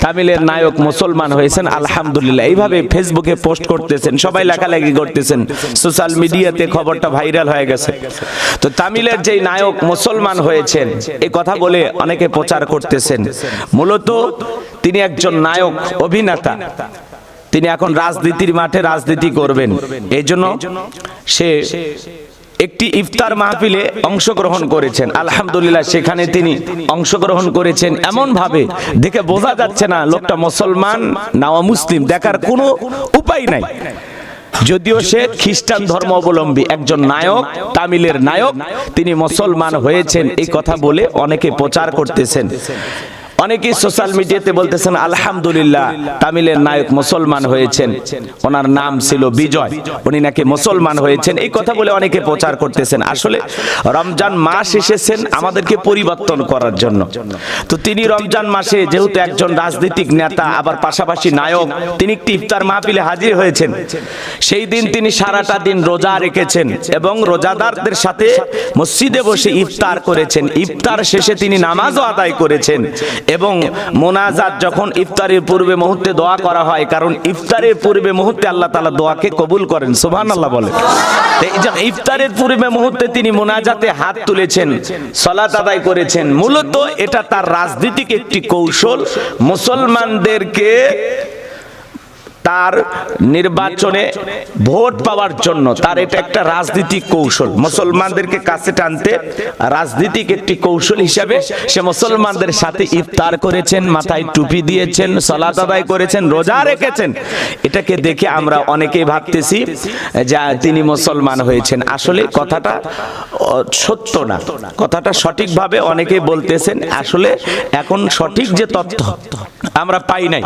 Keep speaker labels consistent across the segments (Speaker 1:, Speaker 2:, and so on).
Speaker 1: তামিলের নায়ক মুসলমান হয়েছেন, আলহামদুলিল্লাহ। এইভাবে ফেসবুকে পোস্ট করতেছেন, সবাই লেখালেখি করতেছেন। সোশ্যাল মিডিয়াতে খবরটা ভাইরাল হয়ে গেছে। তো তামিলের যেই নায়ক মুসলমান হয়েছেন এই কথা বলে অনেকে প্রচার করতেছেন। মূলত তিনি একজন নায়ক, অভিনেতা। তিনি এখন রাজনীতির মাঠে রাজনীতি করবেন। এই জন্য সে একটি ইফতার মাহফিলে অংশগ্রহণ করেছেন। আলহামদুলিল্লাহ, সেখানে তিনি অংশগ্রহণ করেছেন এমন ভাবে দেখে বোঝা যাচ্ছে না, লোকটা মুসলমান না মুসলিম দেখার কোনো উপায় নাই। যদিও সে খ্রিস্টান ধর্ম অবলম্বী একজন নায়ক, তামিলের নায়ক, তিনি মুসলমান হয়েছেন, এই কথা বলে অনেকে প্রচার করতেছেন। অনেকেই সোশ্যাল মিডিয়াতে বলতেছেন, আলহামদুলিল্লাহ, তামিলের নায়ক মুসলমান হয়েছেন। ওনার নাম ছিল বিজয়। উনি নাকি মুসলমান হয়েছেন। এই কথা বলে অনেকে প্রচার করতেছেন। আসলে রমজান মাস এসেছেন আমাদেরকে পরিবর্তন করার জন্য। তো তিনি রমজান মাসে যেহেতু একজন রাজনৈতিক নেতা, আবার পাশাপাশি নায়ক, তিনি একটি ইফতার মাহফিলে হাজির হয়েছেন। সেই দিন তিনি সারাটা দিন রোজা রেখেছেন এবং রোজাদারদের সাথে মসজিদে বসে ইফতার করেছেন। ইফতার শেষে তিনি নামাজও আদায় করেছেন। এবং মোনাজাত যখন ইফতারের পূর্বে মুহূর্তে দোয়া করা হয়, কারণ ইফতারের পূর্বে মুহূর্তে আল্লাহ তালা দোয়াকে কবুল করেন সুবহান আল্লাহ বলে ইফতারের পূর্বে মুহূর্তে তিনি মোনাজাতে হাত তুলেছেন, সলাত আদায় করেছেন, মূলত এটা তার রাজনীতিক একটি কৌশল। মুসলমানদেরকে তার নির্বাচনে ভোট পাওয়ার জন্য তার এটা একটা রাজনৈতিক কৌশল। মুসলমানদেরকে কাছে টানতে রাজনৈতিক একটি কৌশল হিসাবে সে মুসলমানদের সাথে ইফতার করেছেন, মাথায় টুপি দিয়েছেন, সলাত আদায় করেছেন, রোজা রেখেছেন। এটাকে দেখে আমরা অনেকেই ভাবতেছি যে তিনি মুসলমান হয়েছেন। আসলে কথাটা সত্য না। কথাটা সঠিকভাবে অনেকে বলতেছেন, আসলে এখন সঠিক যে তথ্য আমরা পাই নাই।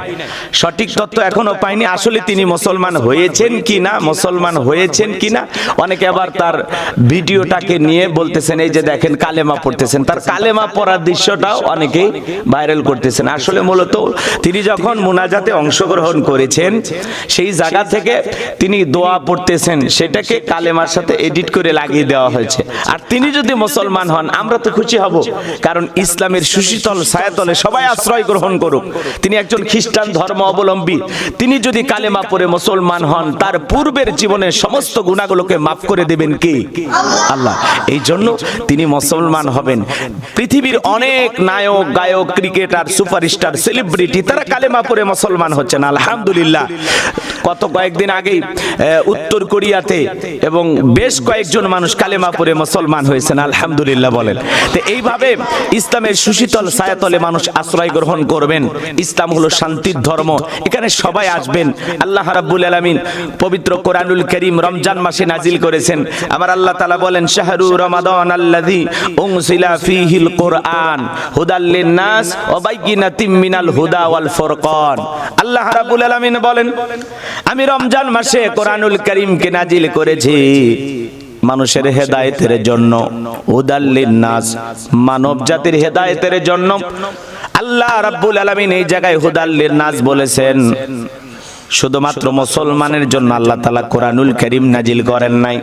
Speaker 1: সঠিক তথ্য এখনও পাইনি আসলে তিনি মুসলমান হয়েছেন কি না মুসলমান হয়েছেন কি না অনেকে আবার তার ভিডিওটাকে নিয়ে বলতেছেন এই যে দেখেন কালেমা পড়তেছেন। তার কালেমা পড়ার দৃশ্যটাও অনেকেই ভাইরাল করতেছেন। আসলে মূলত তিনি যখন মুনাজাতে অংশগ্রহণ করেছেন সেই জায়গা থেকে তিনি দোয়া পড়তেছেন সেটাকে কালেমার সাথে এডিট করে লাগিয়ে দেওয়া হয়েছে। আর তিনি যদি মুসলমান হন আমরা তো খুশি হব কারণ ইসলামের সুশীতল ছায়াতলে সবাই আশ্রয় গ্রহণ করুক। তিনি একজন খ্রিস্টান ধর্ম অবলম্বী তিনি যদি কালেমা পড়ে মুসলমান হন, তার পূর্বের জীবনের সমস্ত গুণাগুলোকে মাফ করে দেবেন কে? আল্লাহ। এই জন্য তিনি মুসলমান হবেন। পৃথিবীর অনেক নায়ক, গায়ক, ক্রিকেটার, সুপারস্টার, সেলিব্রিটি, তারা কালেমা পড়ে মুসলমান হচ্ছেন। আলহামদুলিল্লাহ। কত কয়েকদিন আগেই উত্তর কোরিয়াতে এবং বেশ কয়েকজন মানুষ কালেমা পড়ে মুসলমান হয়েছেন, আলহামদুলিল্লাহ বলেন। তো এইভাবে ইসলামের সুশীতল ছায়াতলে মানুষ আশ্রয় গ্রহণ করবেন, ইসলাম হলো শান্তির ধর্ম। এখানে সবাই আসবেন, আল্লাহ রাব্বুল আলামিন পবিত্র কোরআনুল করিম রমজান মাসে নাজিল করেছেন। আমার আল্লাহ তাআলা বলেন, শাহরু রমাদান আল্লাযী উনজিলা ফীহিল কোরআন, হুদাল লিন-নাস ওয়া বাইয়িনাতিম মিনাল হুদা ওয়াল ফুরকান। আল্লাহ রাব্বুল আলামিন বলেন আমি রমজান মাসে কোরআনুল করিমকে নাজিল করেছি। মানুষের হেদায়েতের জন্য। উদাল্লিন নাস মানব জাতির হেদায়েতের জন্য। আল্লাহ রাব্বুল আলামিন এই জায়গায় হুদাল্লিন নাস বলেছেন। শুধুমাত্র মুসলমানের জন্য আল্লাহ তাআলা কোরআনুল করিম নাজিল করেন নাই।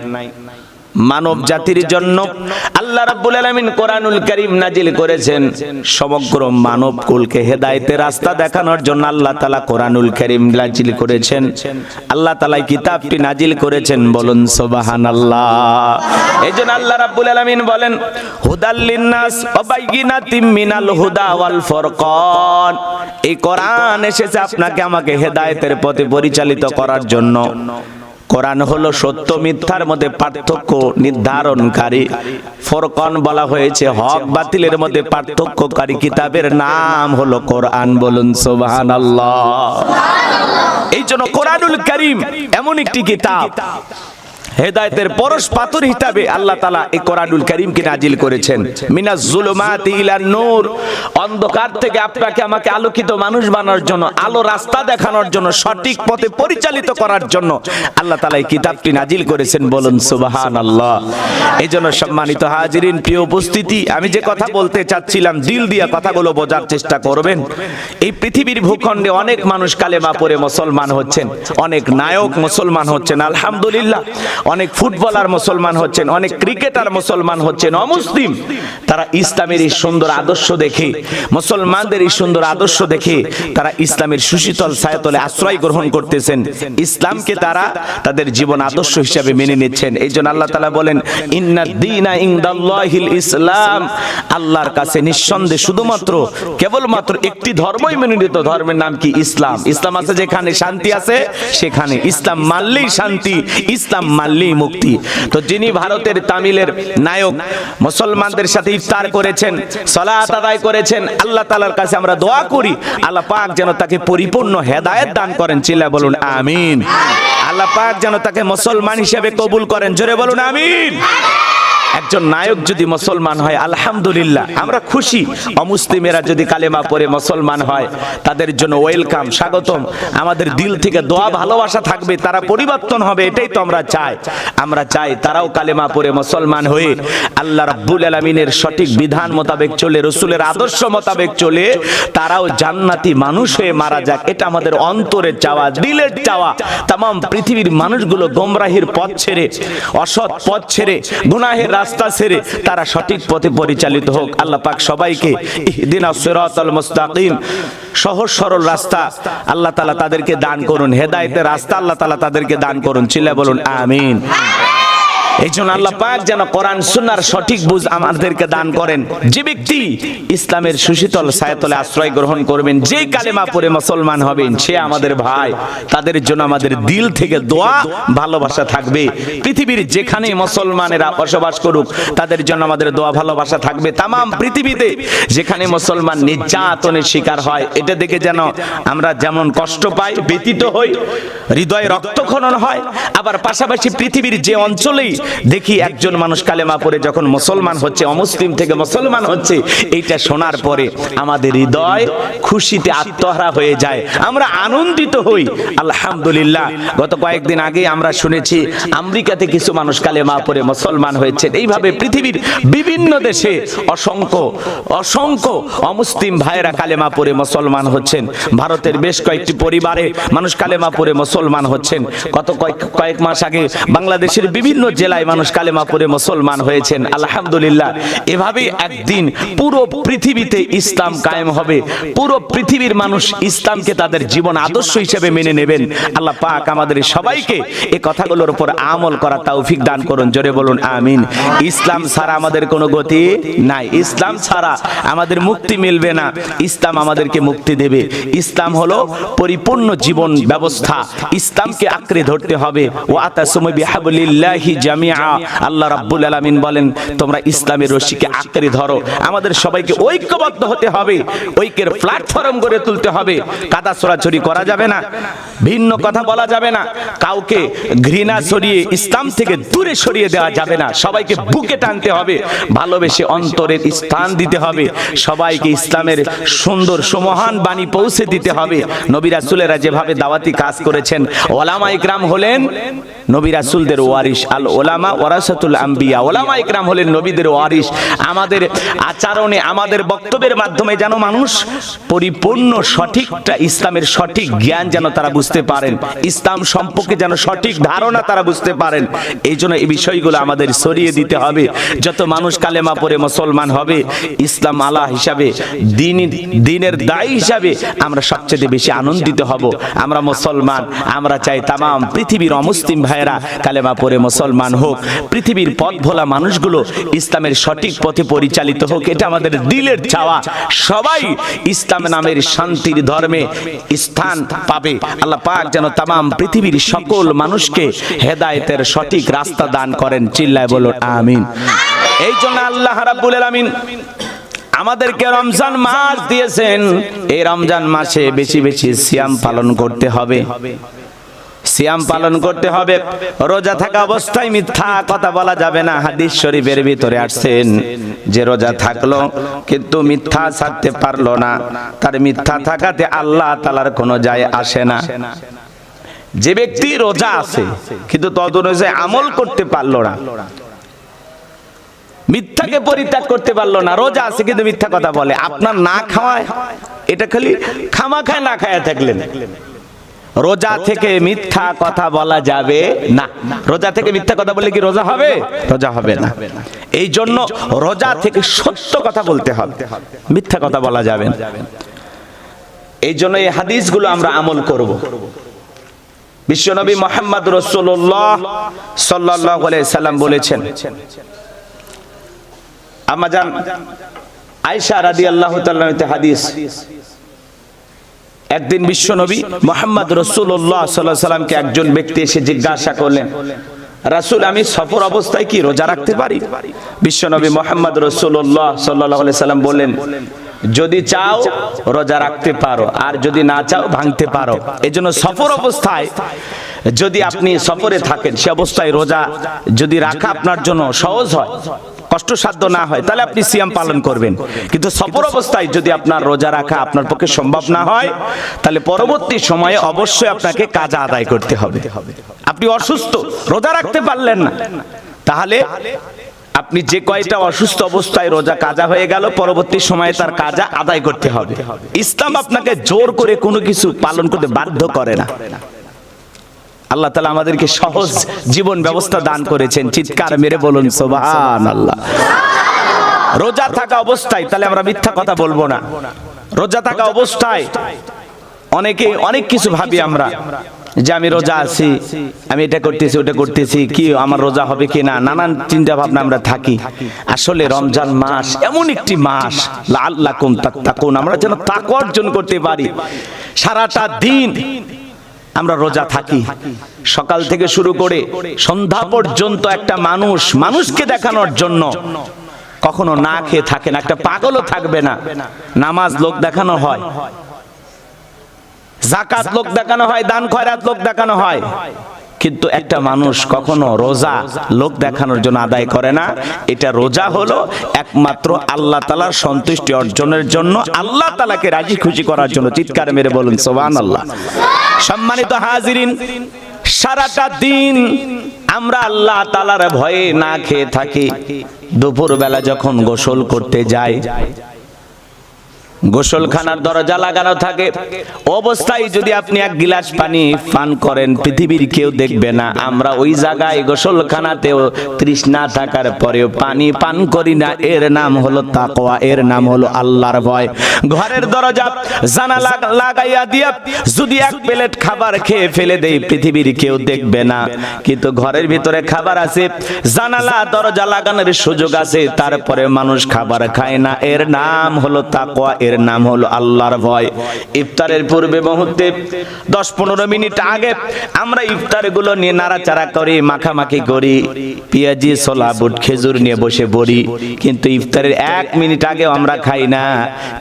Speaker 1: মানব জাতির জন্য আল্লাহ রাব্বুল আলামিন কোরআনুল কারীম নাজিল করেছেন। সমগ্র মানব কুলকে হেদায়েতের রাস্তা দেখানোর জন্য আল্লাহ তাআলা কোরআনুল কারীম নাজিল করেছেন। আল্লাহ তাআলা কিতাবটি নাজিল করেছেন বলুন, সুবহানাল্লাহ। এইজন্য আল্লাহ রাব্বুল আলামিন বলেন, হুদাল লিন্নাস ওয়া বাইয়িনাতিম মিনাল হুদা ওয়াল ফুরকান। এই কোরআন এসেছে আপনাকে আমাকে হেদায়েতের পথে পরিচালিত করার জন্য। কোরআন হলো সত্য মিথ্যার মধ্যে পার্থক্য নির্ধারণকারী। ফরকন বলা হয়েছে হক বাতিলের মধ্যে পার্থক্যকারী কিতাবের নাম হলো কোরআন। বলুন সুবহানাল্লাহ। এই জন্য কোরআনুল করিম এমন একটি কিতাব হেদায়েতের পরশ পাথর হিসাবে আল্লাহ তালা এই কোরআনুল করিমকে নাজিল করেছেন। মিনাজ জুলুমাতি ইলান নূর। অন্ধকার থেকে আপনাকে আমাকে আলোকিত মানুষ বানানোর জন্য, আলো রাস্তা দেখানোর জন্য, সঠিক পথে পরিচালিত করার জন্য আল্লাহ তালা এই কিতাবটি নাজিল করেছেন বলুন সুবহানাল্লাহ। এই জন্য সম্মানিত হাজিরিন, প্রিয় উপস্থিতি, আমি যে কথা বলতে চাচ্ছিলাম, দিল দিয়া কথাগুলো বোঝার চেষ্টা করবেন। এই পৃথিবীর ভূখণ্ডে অনেক মানুষ কালেমা পড়ে মুসলমান হচ্ছেন, অনেক নায়ক মুসলমান হচ্ছেন, আলহামদুলিল্লাহ। অনেক ফুটবলার মুসলমান হচ্ছেন, অনেক ক্রিকেটার মুসলমান হচ্ছেন, অমুসলিম। তারা ইসলামের এই সুন্দর আদর্শ দেখে, মুসলমানদের এই সুন্দর আদর্শ দেখে তারা ইসলামের সুশীতল ছায়াতলে আশ্রয় গ্রহণ করতেছেন। ইসলামকে তারা তাদের জীবন আদর্শ হিসাবে মেনে নিচ্ছেন। এই জন্য আল্লাহ তালা বলেন, ইন্না দিনা ইনদাল্লাহিল ইসলাম। আল্লাহর কাছে নিঃসন্দেহে শুধুমাত্র, কেবলমাত্র একটি ধর্মই মনোনীত ধর্মের নাম কি? ইসলাম। ইসলাম আছে যেখানে শান্তি আছে, সেখানে ইসলাম মানলেই শান্তি। ইসলাম মানলেই মুক্তি। তো যিনি ভারতের তামিলের নায়ক, মুসলমানদের সাথে ইফতার করেছেন, সলাত আদায় করেছেন, আল্লাহ তালার কাছে আমরা দোয়া করি, আল্লাহ পাক যেন তাকে পরিপূর্ণ হেদায়েত দান করেন। চিল্লা বলুন, আমিন। আল্লাহ পাক যেন তাকে মুসলমান হিসেবে কবুল করেন। জোরে বলুন, আমিন। একজন নায়ক যদি মুসলমান হয়, আলহামদুলিল্লাহ। আমরা খুশি। অমুসলিমেরা যদি কালেমা পড়ে মুসলমান হয়, তাদের জন্য ওয়েলকাম, স্বাগতম। আমাদের দিল থেকে দোয়া, ভালোবাসা থাকবে, তারা পরিবর্তন হবে, এটাই তো আমরা চাই। আমরা চাই তারাও কালেমা পড়ে মুসলমান হয়ে আল্লাহ রাব্বুল আলামিনের সঠিক বিধান মোতাবেক চলে, রসুলের আদর্শ মোতাবেক চলে, তারাও জান্নাতি মানুষ হয়ে মারা যাক। এটা আমাদের অন্তরের চাওয়া, দিলের চাওয়া। তাম, পৃথিবীর মানুষগুলো গোমরাহির পথ ছেড়ে, অসৎ পথ ছেড়ে, গুনাহের রাস্তা ছেড়ে তারা সঠিক পথে পরিচালিত হোক। আল্লাহ পাক সবাইকে ইহদিনা সিরাতাল মুস্তাকিম, সহজ সরল রাস্তা আল্লাহ তাআলা তাদেরকে দান করুন, হেদায়েতের রাস্তা আল্লাহ তাআলা তাদেরকে দান করুন। চিল্লা বলুন, আমিন। এই জন্য আল্লাহ পাক যেন কোরআন, সুন্নার সঠিক বুঝ আমাদেরকে দান করেন। যে ব্যক্তি ইসলামের সুশীতল ছায়াতলে আশ্রয় গ্রহণ করবেন যে কালেমা পড়ে মুসলমান হবেন, সে আমাদের ভাই। তাদের জন্য আমাদের দিল থেকে দোয়া, ভালোবাসা থাকবে। পৃথিবীর যেখানে মুসলমানেরা বসবাস করুক, তাদের জন্য আমাদের দোয়া, ভালোবাসা থাকবে। তামাম পৃথিবীতে যেখানে মুসলমান নির্যাতনের শিকার হয়, এটা দেখে যেন আমরা যেমন কষ্ট পাই, ব্যতীত হই, হৃদয়ে রক্তক্ষরণ হয়, আবার পাশাপাশি পৃথিবীর যে অঞ্চলেই দেখি একজন মানুষ কালেমা পড়ে যখন মুসলমান হচ্ছে, অমুসলিম থেকে মুসলমান হচ্ছে, এইটা শোনার পরে আমাদের হৃদয় খুশিতে আত্মহারা হয়ে যায়। আমরা আনন্দিত হই। আলহামদুলিল্লাহ, গত কয়েকদিন আগে আমরা শুনেছি আমেরিকাতে কিছু মানুষ কালেমা পড়ে মুসলমান হয়েছে এইভাবে পৃথিবীর বিভিন্ন দেশে অসংখ্য অসংখ্য অমুসলিম ভাইয়েরা কালেমা পড়ে মুসলমান হচ্ছেন। ভারতের বেশ কয়েকটি পরিবারে মানুষ কালেমা পড়ে মুসলমান হচ্ছেন। গত কয়েক কয়েক মাস আগে বাংলাদেশের বিভিন্ন জেলায় মানুষ কালেমা পড়ে মুসলমান হয়েছেন, আলহামদুলিল্লাহ। এভাবেই একদিন পুরো পৃথিবীতে ইসলাম কায়েম হবে। পুরো পৃথিবীর মানুষ ইসলামকে তাদের জীবন আদর্শ হিসেবে মেনে নেবেন। আল্লাহ পাক আমাদের সবাইকে এই কথাগুলোর উপর আমল করা তৌফিক দান করুন। জোরে বলুন, আমিন। ইসলাম ছাড়া আমাদের কোনো গতি নাই। ইসলাম ছাড়া আমাদের মুক্তি মিলবে না। ইসলাম আমাদেরকে মুক্তি দেবে। ইসলাম হলো পরিপূর্ণ জীবন ব্যবস্থা। ইসলামকে আঁকড়ে ধরতে হবে। ও আতাসমু বিহাবলিল্লাহি জামিআ আল্লাহ রাব্বুল আলামিন বলেন, তোমরা ইসলামের রশিকে আঁকড়ে ধরো। আমাদের সবাইকে ঐক্যবদ্ধ হতে হবে। ঐক্যের প্ল্যাটফর্ম গড়ে তুলতে হবে। কাদা ছড়াছড়ি করা যাবে না। ভিন্ন কথা বলা যাবে না। কাউকে ঘৃণা ইসলাম থেকে দূরে সরিয়ে দেওয়া যাবে না। সবাইকে বুকে টানতে হবে। ভালোবেসে অন্তরের স্থান দিতে হবে। সবাইকে ইসলামের সুন্দর সুমহান বাণী পৌঁছে দিতে হবে। নবী যেভাবে দাওয়াতি কাজ করেছেন ওলামা ইকরাম হলেন, নবী ওয়ারিস আল ওলামা ওয়ারাসাতুল আম্বিয়া। ওলামা ইকরাম হলেন নবীদের ওয়ারিস আমাদের আচরণে, আমাদের বক্তব্যের মাধ্যমে যেন মানুষ পরিপূর্ণ সঠিকটা, ইসলামের সঠিক জ্ঞান যেন তারা বুঝতে পারেন। ইসলাম সম্পর্কে যেন সঠিক ধারণা তারা বুঝতে পারেন। এই জন্য এই বিষয়গুলো আমাদের সরিয়ে দিতে হবে। যত মানুষ কালেমা পড়ে মুসলমান হবে, ইসলাম আলা হিসাবে, দিন, দিনের দায়ী হিসাবে আমরা সবচেয়ে বেশি আনন্দিত হব। আমরা মুসলমান, আমরা চাই তামাম পৃথিবীর অমুসলিম ভাইয়েরা কালেমা পড়ে মুসলমান হোক, পৃথিবীর পথ ভোলা মানুষগুলো ইসলামের সঠিক পথে পরিচালিত হোক, এটা আমাদের দিলের চাওয়া। সবাই ইসলাম নামের শান্তির ধর্মে স্থান পাবে। আল্লাহ পাক যেন তামাম পৃথিবীর সকল মানুষকে হেদায়েতের সঠিক রাস্তা দান করেন। চিল্লায় বলুন আমিন। এই জন্য আল্লাহ রাব্বুল আলামিন আমাদেরকে রমজান মাস দিয়েছেন। এই রমজান মাসে বেশি বেশি সিয়াম পালন করতে হবে। সিয়াম পালন করতে হবে। রোজা থাকা অবস্থায় মিথ্যা কথা বলা যাবে না। হাদিস শরীফের ভিতরে আসছেন যে রোজা থাকল, কিন্তু মিথ্যা ছাড়তে পারল না। তার মিথ্যা থাকাতে আল্লাহ তালার কোনো যায় আসে না। যে ব্যক্তি রোজা আছে, কিন্তু তদ অনুযায়ী আমল করতে পারল না। মিথ্যাকে পরিত্যাগ করতে পারল না। রোজা আছে, কিন্তু মিথ্যা কথা বলে। আপনার না খাওয়ায়, এটা খালি খামা খায় না খায় থাকলেন। রোজা থেকে মিথ্যা কথা বলা যাবে না। রোজা থেকে মিথ্যা কথা বললে কি রোজা হবে? রোজা হবে না। এই জন্য রোজা থেকে সত্য কথা বলতে হবে। মিথ্যা কথা বলা যাবে না। এই জন্য এই হাদিসগুলো আমরা আমল করব। বিশ্বনবী মোহাম্মদ রসুল্লাহ সাল্লাহ সাল্লাম বলেছেন আমাজান আয়সা রাদি আল্লাহ হাদিস। একদিন বিশ্বনবী মোহাম্মদ রসুল্লাহ সাল্লাহ সাল্লামকে একজন ব্যক্তি এসে জিজ্ঞাসা করলেন, রাসুল, আমি সফর অবস্থায় কি রোজা রাখতে পারি? বিশ্বনবী মোহাম্মদ রসুল্লাহ সাল্লাহ সাল্লাম বললেন, যদি চাও রোজা রাখতে পারো, আর যদি না চাও ভাঙতে পারো। এই জন্য সফর অবস্থায় যদি আপনি সফরে থাকেন, সে অবস্থায় রোজা যদি রাখা আপনার জন্য সহজ হয় কষ্টসাধ্য না হয়, তাহলে আপনি সিয়াম পালন করবেন। কিন্তু সফর অবস্থায় যদি আপনার রোজা রাখা আপনার পক্ষে সম্ভব না হয়, তাহলে পরবর্তী সময়ে অবশ্যই আপনাকে কাজা আদায় করতে হবে। আপনি অসুস্থ, রোজা রাখতে পারলেন না, তাহলে আপনি যে কয়টা অসুস্থ অবস্থায় রোজা কাজা হয়ে গেল, পরবর্তী সময়ে তার কাজা আদায় করতে হবে। ইসলাম আপনাকে জোর করে কোনো কিছু পালন করতে বাধ্য করে না। আল্লাহ তালা আমাদেরকে সহজ জীবন ব্যবস্থা দান করেছেন। চিৎকার মেরে বলুন সোবাহান আল্লাহ রোজা থাকা অবস্থায়, তাহলে আমরা মিথ্যা কথা বলব না। রোজা থাকা অবস্থায় অনেকে অনেক কিছু ভাবি আমরা, যে আমি রোজা আছি, আমি এটা করতেছি, ওটা করতেছি, কি আমার রোজা হবে কি না? নানান চিন্তা ভাবনা আমরা থাকি। আসলে রমজান মাস এমন একটি মাস আল্লাহ তাকুন আমরা যেন তাক অর্জন করতে পারি। সারাটা দিন আমরা রোজা থাকি। সকাল থেকে শুরু করে সন্ধ্যা পর্যন্ত একটা মানুষ মানুষকে দেখানোর জন্য কখনো না খেয়ে থাকে না একটা পাগলও থাকবে না। নামাজ লোক দেখানো হয়। জাকাত লোক দেখানো হয় দান খয়রাত লোক দেখানো হয়। কিন্তু একটা মানুষ কখনো রোজা লোক দেখানোর জন্য আদায় করে না। এটা রোজা হলো একমাত্র আল্লাহ তালার সন্তুষ্টি অর্জনের জন্য আল্লাহ তালাকে রাজি খুশি করার জন্য চিৎকার মেরে বলুন সোবান আল্লাহ সম্মানিত হাজিরিন, সারাটা দিন আমরা আল্লাহ তালার ভয়ে না খেয়ে থাকি। দুপুর বেলা যখন গোসল করতে যাই গোসলখানার দরজা লাগানো থাকে। অবস্থায় যদি আপনি এক গিলাস পানি পান করেন, পৃথিবীর কেউ দেখবে না। আমরা ওই জায়গায় গোসলখানাতেও তৃষ্ণা থাকার পরেও পানি পান করি না। এর নাম হলো তাকওয়া, এর নাম হলো আল্লাহর ভয়। ঘরের দরজা, জানালা লাগাইয়া দিয়া যদি এক প্লেট খাবার খেয়ে ফেলে দেই, পৃথিবীর কেউ দেখবে না। কিন্তু ঘরের ভিতরে খাবার আছে, জানালা, দরজা লাগানোর সুযোগ আছে তারপরে মানুষ খাবার খায় না। এর নাম হলো তাকওয়া, এর এর নাম হলো আল্লাহর ভয়। ইফতারের পূর্বে মুহূর্তে দশ পনেরো মিনিট আগে আমরা ইফতারগুলো নিয়ে নাড়াচাড়া করি, মাখামাখি করি, পেঁয়াজি, ছোলা, বুট, খেজুর নিয়ে বসে পড়ি। কিন্তু ইফতারের এক মিনিট আগেও আমরা খাই না।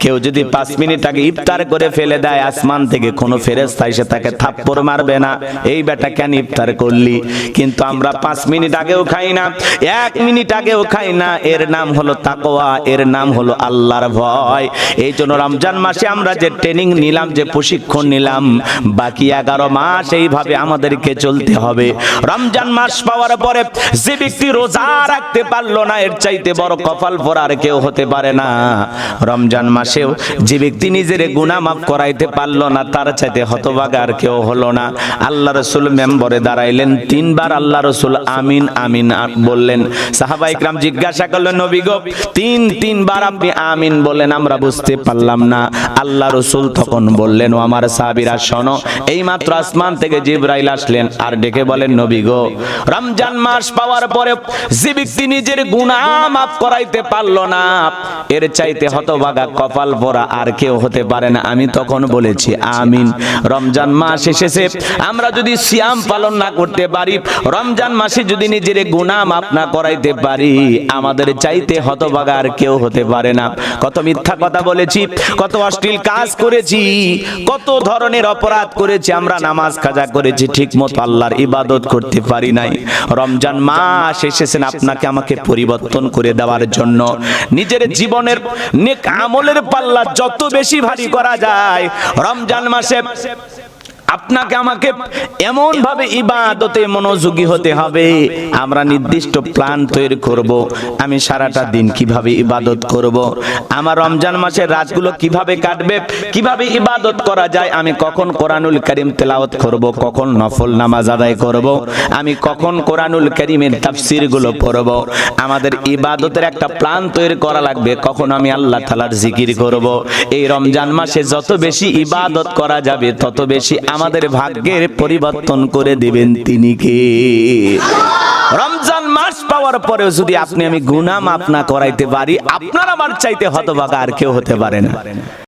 Speaker 1: কেউ যদি পাঁচ মিনিট আগে ইফতার করে ফেলে দেয়, আসমান থেকে কোনো ফেরেস্তা এসে তাকে থাপ্পড় মারবে না। এই বেটা কেন ইফতার করলি? কিন্তু আমরা পাঁচ মিনিট আগেও খাই না, এক মিনিট আগেও খাই না। এর নাম হলো তাকোয়া এর নাম হলো আল্লাহর ভয়। এই জন্য রমজান মাসে আমরা যে ট্রেনিং নিলাম, যে প্রশিক্ষণ নিলাম, বাকি এগারো মাস এইভাবে আমাদেরকে চলতে হবে। রমজান মাস পাওয়ার পরে যে ব্যক্তি রোজা রাখতে পারল না, এর চাইতে বড় কপাল আর কেউ হতে পারে না। রমজান মাসেও যে ব্যক্তি নিজের গুণা মাফ করাইতে পারল না, তার চাইতে হতভাগা আর কেউ হলো না। আল্লাহ রসুল মেম্বরে দাঁড়াইলেন, তিনবার আল্লাহ রসুল আমিন আমিন বললেন। সাহাবা ইকরাম জিজ্ঞাসা করলেন, নবী গো, তিন, তিনবার আপনি আমিন বলেন আমরা বুঝতে পারলাম না। আল্লাহ রসুল তখন বললেন, ও আমার সাবিরা শোনো এই মাত্র আসমান থেকে জিব্রাইল আসলেন আর ডেকে বলেন, নবী গো, রমজান মাস পাওয়ার পরে যে ব্যক্তি নিজের গুণা মাফ করাইতে পারল না। এর চাইতে হতভাগা কপাল পরা আর কেউ হতে পারে না। আমি তখন বলেছি, আমিন। রমজান মাস এসেছে, আমরা যদি সিয়াম পালন না করতে পারি, রমজান মাসে যদি নিজের গুণা মাফ না করাইতে পারি, আমাদের চাইতে হতভাগা আর কেউ হতে পারে না। কত মিথ্যা কথা বলেছি কত অশ্লীল কাজ করেছি, কত ধরনের অপরাধ করেছি, আমরা নামাজ কাজা করেছি ঠিক মতো আল্লাহর ইবাদত করতে পারি নাই। রমজান মাস এসেছেন আপনাকে আমাকে পরিবর্তন করে দেওয়ার জন্য। নিজের জীবনের নেক আমলের পাল্লা যত বেশি ভারী করা যায়, রমজান মাসে আপনাকে আমাকে এমন ভাবে ইবাদতে মনোযোগী হতে হবে। আমরা নির্দিষ্ট প্ল্যান তৈরি করব। আমি সারাটা দিন কীভাবে ইবাদত করব? আমার রমজান মাসের রাতগুলো কীভাবে কাটবে? কীভাবে ইবাদত করা যায়? আমি কখন কোরআনুল করিম তেলাওয়াত করব? কখন নফল নামাজ আদায় করব? আমি কখন কোরআনুল করিমের তাফসিরগুলো পড়ব? আমাদের ইবাদতের একটা প্ল্যান তৈরি করা লাগবে। কখন আমি আল্লাহ তালার জিকির করব? এই রমজান মাসে যত বেশি ইবাদত করা যাবে, তত বেশি আমাদের ভাগ্যের পরিবর্তন করে দিবেন তিনি কে? রমজান মাস পাওয়ার পরেও যদি আপনি আমি গুনাহ মাফ না করাইতে পারি, আপনার আমার চাইতে হতভাগা আর কেউ হতে পারে না।